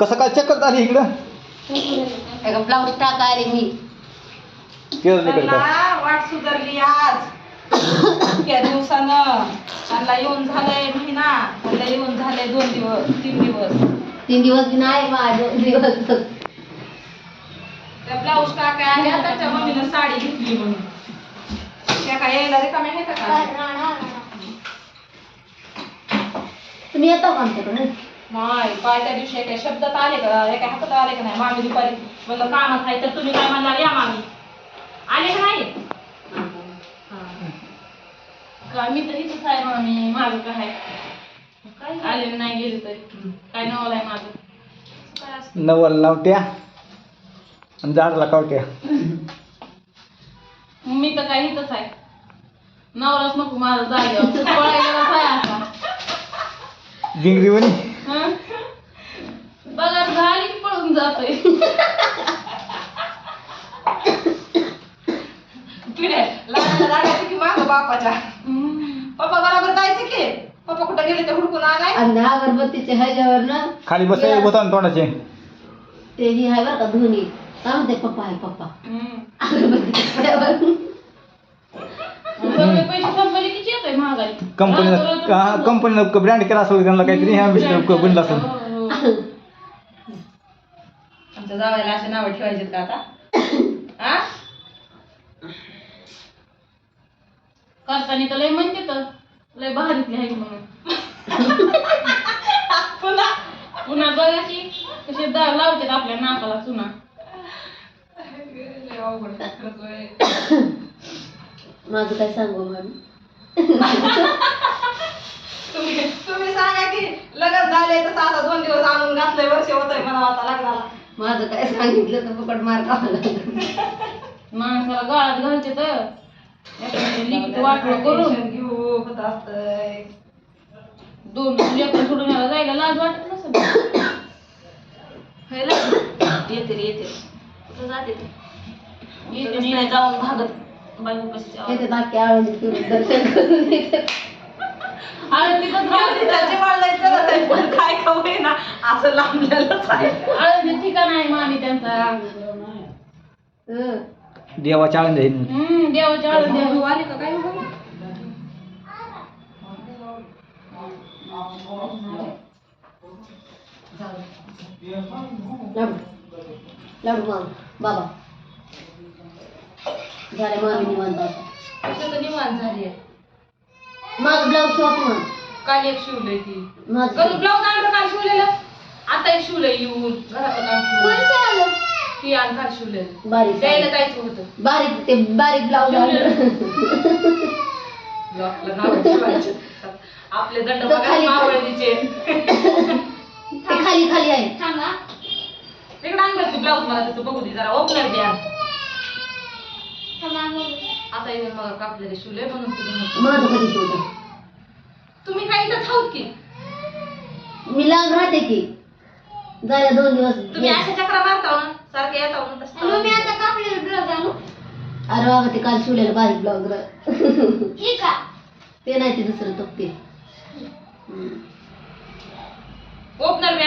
कसं काय चक्कर आली इकडं? एका ब्लाऊज टाकायला मी. केलं नाही करता त्यांना वाट सुधारली आज. त्या दिवसानं. त्यांना येऊन झालंय महिना. त्यांना येऊन झालंय दोन दिवस तीन दिवस. तीन दिवस बी नाही बा दोन दिवस. त्या ब्लाऊज टाकाय आल्या त्याच्या मम्मीनं साडी घेतली म्हणून. त्या काय यायला रिकाम्या आहेत का? तुम्ही येता का आमच्याकडे? नाही काय त्या दिवशी एका शब्दात आले का? एका हातात आले का नाही? मामी दुपारी म्हणलं कामात आहे तर तुम्ही काय म्हणणार या मामी. आले का नाही? का मी तर इथंच आहे मामी माझं काय आहे आले नाही गेले तरी. काय नवल आहे माझं? काय नवल नवट्या आणि झाडला कावट्या मी तर काय इथंच आहे. नवराच नको माझं जागेवर पळायला आता. गिंगरीवणी बघा झाली की पळून जातोय. लागायचं की मागं बापाच्या. पप्पा बरोबर जायचं की? पप्पा कुठं गेले ते हुडकून आणि अगरबत्तीच्या ह्याच्यावर ना खाली बसाय होता ना तोंडाचे. ते ही आहे बरं का धोनी. काय म्हणते पप्पा आहे पप्पा. ह्याच्यावर सगळे पैसे संपले की येतोय महागाई कंपनीनं कंपनीनं ब्रँड केला असेल त्यांना काहीतरी ह्या मिस्टर बनला असेल. हो. आमच्या जावायला असे नावं ठेवायचे का आता? करताना तर लय म्हणते तर. लय भारीतली आहे म्हणून. पुन्हा पुन्हा बघा की कसे दार लावतात आपल्या नाकाला चुना. माझं काय सांगू मॅम? तुम्ही तुम्ही सांगा की लग्न झाले तर आता दोन दिवस आणून घातलंय वर्ष होत आहे मला आता लग्नाला. माझं काय सांगितलं तर फुकट मार खावा माणसाला गाळात घालते तर. लिखित वाटलं करून. घेऊ होत असतंय. दोन लेकर सोडून यायला जायला लाज वाटत नसेल? येते रे येते कुठं जाते ते? येते नाही. जाऊन भागत. बाकी आळंदी फिरून दर्शन करून येते आळंदीतच राहू दे, त्याची वाळलंय चलत आहे, पण काय का होईना असं लांबलेलंच आहे आळंदी ठिकाण आहे मामी त्यांचा हं. देवाच्या आनंद आहे हम्म देवाच्या आळंदी आहे. भाऊ आले का काय हो? लाडू लाडू मग बाबा झाले मामी निवांत. कशाचं निवांत झाली आहे? माझं ब्लाऊज शॉप मग काल एक शिवलंय ती. माझं. ब्लाऊज आणलं काल शिवलेलं. आता एक शिवलंय येऊन. घरातलं काम शिवलं. ती आण काल शिवलेलं बारीक. द्यायला जायचं होतं. बारीक ते बारीक ब्लाऊज आपलं नाव ठेवायचं. आपले दंड बघा खाली- ते खाली खाली आहे. तिकडे आणलं तू ब्लाऊज मला त्याचं बघू दे. जरा ओपनर द्या आता येऊन मला कापलेले शिवले म्हणून तुम्ही म्हणता. माझं कधी शिवलं तुम्ही काय इथंच आहोत की? मी लांब राहते की. झाल्या दोन दिवस तुम्ही अशा चक्रा मारता ना सारखे येता ना तसं अरे बाबा ते काल शिवलेलं बारीक ब्लाऊज ते नाही ते दुसरं तो ते हम्म. ओपनर मी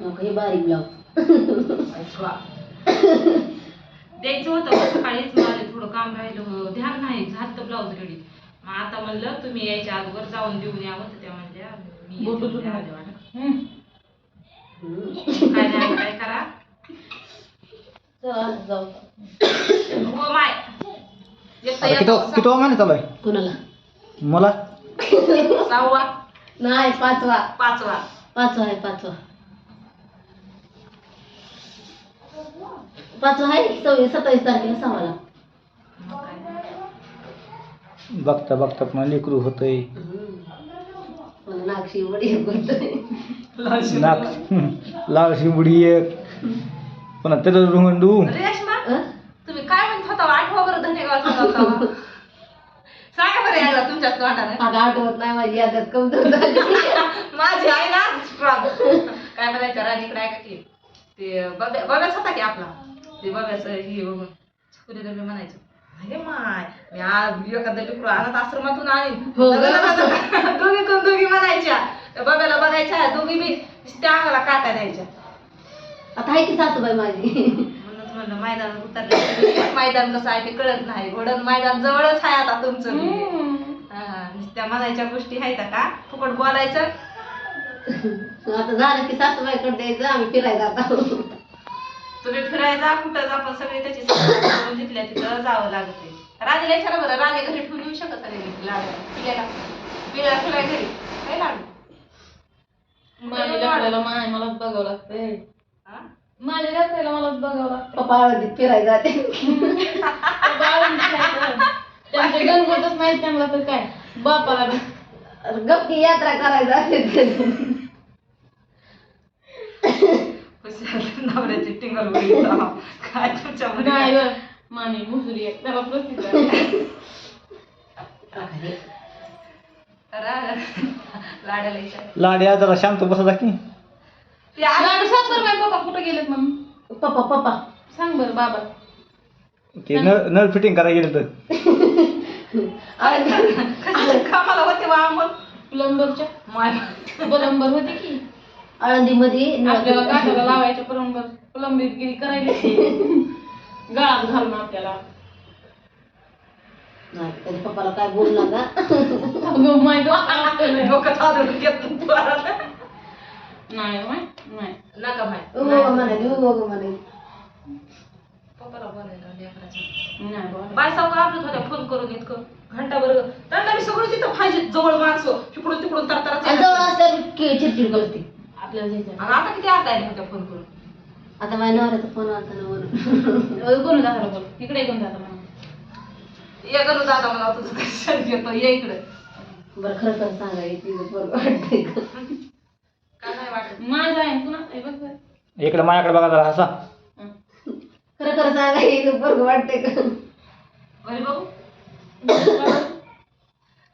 नको, हे बारीक ब्लाऊज द्यायचं होतं पण सकाळीच मला थोडं काम राहिलं हो. ध्यान नाही झालं ब्लाऊज रेडी मग आता म्हणलं तुम्ही यायच्या अगोदर जाऊन देऊन यावं तर त्या म्हणल्या मी येते उद्या वाटतं. काय नाही काय करा? चला जाऊ. हो माय. येता आता किती येता किती महिना चालू आहे कुणाला? मला? सहावा. नाही पाचवा. पाचवा. पाचवा आहे पाचवा. पाचवा आहे सव्वीस सत्तावीस तारखेला काय बघता बघता पुन्हा लेकरू होतंय. मला नागशी वडी करतोय नाक लाल शिंबुडी एक. पुन्हा त्याचं रेशमा अं? तुम्ही काय म्हणत होता? आठवा बरं धन्यवाद होता. सांगा बरं यायला तुमच्याच तोंडाने. अगं आठवत नाही माझी यादच कमजोर झाली. माझी आहे ना स्ट्रॉंग काय म्हणायचं राणीकडे आहे का की ते बब्या बब्याच होता की आपला? ते बब्याचं हे बघून छकुली रवी म्हणायचं. अरे माय मी आज एखादं लेकरू अनाथ आश्रमातून आणीन. हो. ग. दोघीतून दोघी म्हणायच्या. त्या बाबाला बघायच्या दोघी बी त्या अंगाला काटा द्यायच्या. आता आहे की सासूबाई माझी? म्हणूनच म्हणलं मैदानात उतरलं मैदान कसं आहे ते कळत नाही. घोडण मैदान जवळच आहे आता तुमचं. बी. हा, नुसत्या म्हणायच्या गोष्टी आहेत का? फुकट बोलायचं. आता झालं की सासूबाईकडे द्यायचं आम्ही फिरायला आता तुम्ही फिरायचा कुठं जा पण सगळे त्याची करून तिथल्या तिथं जावं लागते राणीला विचारा बरं राणी घरी ठेवून येऊ शकत नाही लाडू पिल्याला फिराय घरी. काय लाडू? माझ्या लेकराला माय मलाच बघावं लागतंय. हा? माझ्या लेकराला मलाच बघावं लागतं पप्पा आळंदीत फिरायला जाते. बाळून खायचं. त्यांचे गणगोतच नाही त्यांना तर काय. बापाला बी. गप्पी यात्रा करायला जाते. नवऱ्याची टिंगल. काय नाही. मामी मुसरी आहे त्याला प्रसिद्ध लाडाला लाड्या जरा शांत बसा की. ते आलं- लाडू सांग बरं माझे पप्पा कुठे गेलेत म्हणून पप्पा पप्पा. सांग बरं बाबा. ते नळ नळ फिटिंग करायला गेलं तर कामाला होते मग प्लंबरच्या? माय प्लंबर होते की? आळंदीमध्ये आपल्याला काठाला लावायच्या प्लंबर प्लंबरगिरी करायची गाळात घालून आपल्याला. नाही पप्पाला काय बोलू नका. अगं माय डोकं लागतं लय. डोकं चालून घेत पोराला. नाही माय. नाही. नका म्हणाली म्हणाली पप्पाला बोलायला आपलं होत्या फोन करून इतकं. घंटा बरं त्यांना मी सगळं तिथं पाहिजे जवळ माणसं. तिकडून तिकडून तर आणि जवळ असल्यावर की चिडचिड करते. आपल्याला जायचं आणि आता किती आता होत्या फोन करून? आता माझ्या नवऱ्याचा फोन ना वरून कोण दादा बोल. तिकडे कोण दादा म्हणा ये करू दादा मला तुझं दर्शन घेतो. ये इकडे. बरं खरं खरं सांगा हे तिचं बरं वाटतंय का? काय नाही वाटत. माझा आहे आहे? बघ बरं. इकडे माझ्याकडे बघा जरा हसा. हं. खरं खरं सांगा हे बरं वाटतंय का? बघू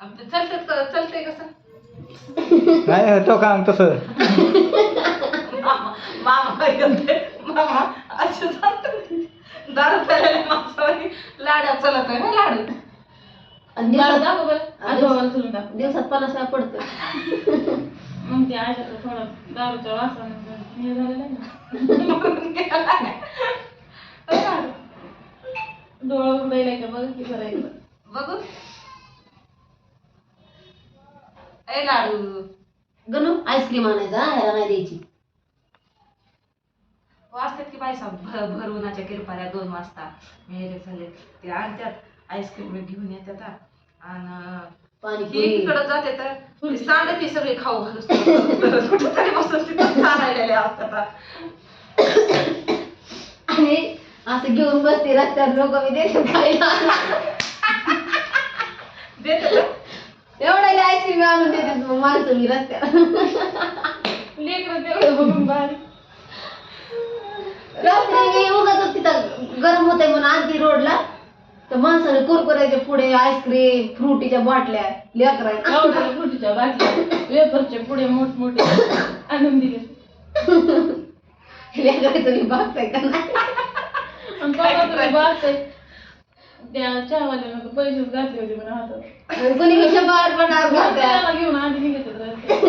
आमचं चलते चलते कसं? नाही तो काम तसं मामा असं दारू प्यायला चलत आहे ना लाडू. आणि दारू दिवसात दाखव बरं. आजोबाला दाखव. दिवसात पन्नास वेळा पडतं मग ते आशाचं थोडं दारूच्या वासानं हे झालेलं आहे ना. डोळं उघडायला का बघ की करायचं बघू. ए लाडू. गणू आईस्क्रीम आणायचा ह्याला नाही द्यायची. वाजतात की बायसा भर भर उन्हाच्या किरपाऱ्या दोन वाजता. मेरे झाले ते आणतात. आईस्क्रीम घेऊन येतात. आणि इकडं जाते तर ते सगळे खाऊ घालूस बसून तिथं असतात. आणि असं घेऊन बसते रस्त्यात लोक मी देते खायला. देते तर. एवढ्या आईस्क्रीम आणून देते मग माणसं मी रस्त्यावर. लेकरं तेवढं बघून बाहेर उगाच तिथं गरम होते म्हणून आणती रोडला. तर माणसाने कुरकुऱ्याच्या पुढे आईस्क्रीम फ्रुटीच्या बाटल्या लेकरायच्या गावठाला फुटीच्या बाटल्या वेफरचे पुढे मोठमोठे आणून दिले. लेकरायचं मी बघताय का नाही? आणि पप्पा तुम्ही बघताय. त्या चहावाल्यानं तर पैसेच घातले होते हातात घेऊन आधी निघत रस्त्यात.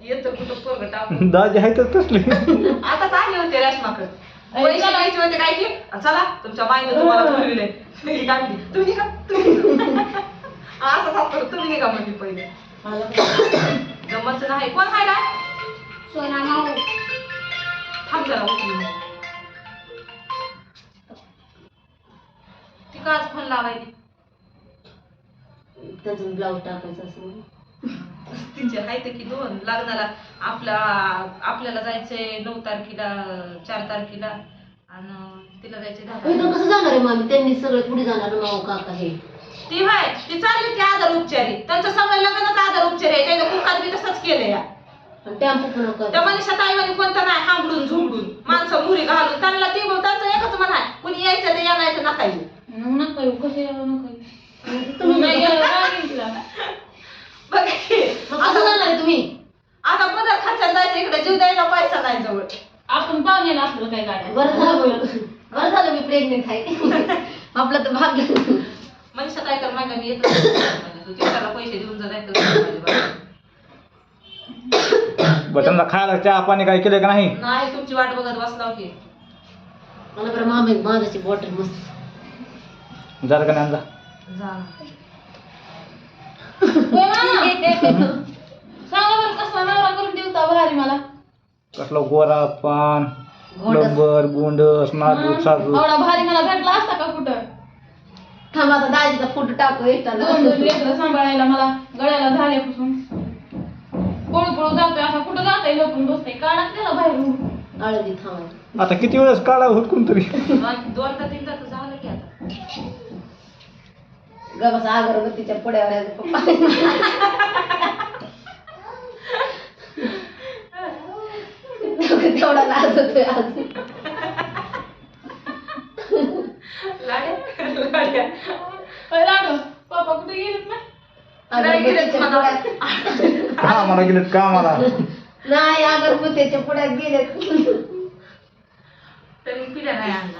येतं कुठं पोरगं टाकून. दाजी आहे तर तसली आताच आले होते रेशमाकडे. पैसे द्यायचे होते काय की चला तुमच्या माईने तुम्हाला बोलविले ही गाडी तुम्ही निघा तुम्ही निघा. असं तुम्ही निघा म्हणजे पहिले. मला नाही. कोण आहे ना सोना माऊ. थांब जरा उचलून ती का आज फोन लावायची. त्याचं ब्लाऊज टाकायचं असं. तिचे आहेत की दोन. लग्नाला आपला आपल्याला जायचंय नऊ तारखेला चार तारखेला. आणि तिला जायचंय दहा इथून कसं जाणार आहे मामी? त्यांनी सगळे पुढे जाणार माऊ काका हे. ती व्हाय ती चालली ती आधार उपचारी. त्यांचं सगळं लग्नच आधार उपचारी आहे. त्याच्या कुकात मी तसंच केलं या टेम्पो पण त्या कर मनीषा ताईवानी कोणतं नाही हांबडून झुंबडून. माणसं मुरी घालून. त्यांना ती त्यांचं एकच म्हण आहे कुणी यायचं ते येऊ मग नका येऊ. कसं नका. येऊ तुम्ही नाही. बघ की, कसं जाणार आहे तुम्ही? आता पदर खर्चाला जायचं इकडे जीव द्यायला पैसा नाही जवळ. आपण पाहुण्याला असलं काय गाड्या. बरं झालं. बरं बरं झालं मी प्रेग्नेंट आहे. आपलं तर भाग्य. मनीषा काय कर मागा मी येत. तू तिच्याला पैसे देऊन जा नाही तर त्यांना खायला चहा पाणी काय केलं का नाही? नाही तुमची वाट बघत बसला की. मला बरं मामा माझाची बॉटल मस्त. झालं का नाही जा जा होय मामा सांगा बरं कसला नवरा करून देऊ भारी मला कसला गोरा पान गोंडस. लंबर गोंडस नाजूक साजूक. एवढा भारी मला भेटला असता का कुठं? थांब आता दाजीचा फोटो टाकू दोन दोन एकटा लेकरं सांभाळायला मला? गळ्याला झाल्यापासून. पळू पळू जातोय असा. कुठं जातोय? लपून बसतोय. काढा त्याला बाहेर आळंदी थांब. आता किती वेळेस काढा हुडकून तरी दोन दोन का तीन तर झालं की आता. गबासा अगरबत्तीच्या पुढ्यावर आहे. पप्पा तेवढा लाज होतोय आज. पप्पा कुठे गेलेत ना? नाही अगरबत्तीच्या. पुढ्यात. का मला गेलेत का मला नाही अगरबत्तीच्या पुढ्यात गेले तरी पिढ्या नाही आणला.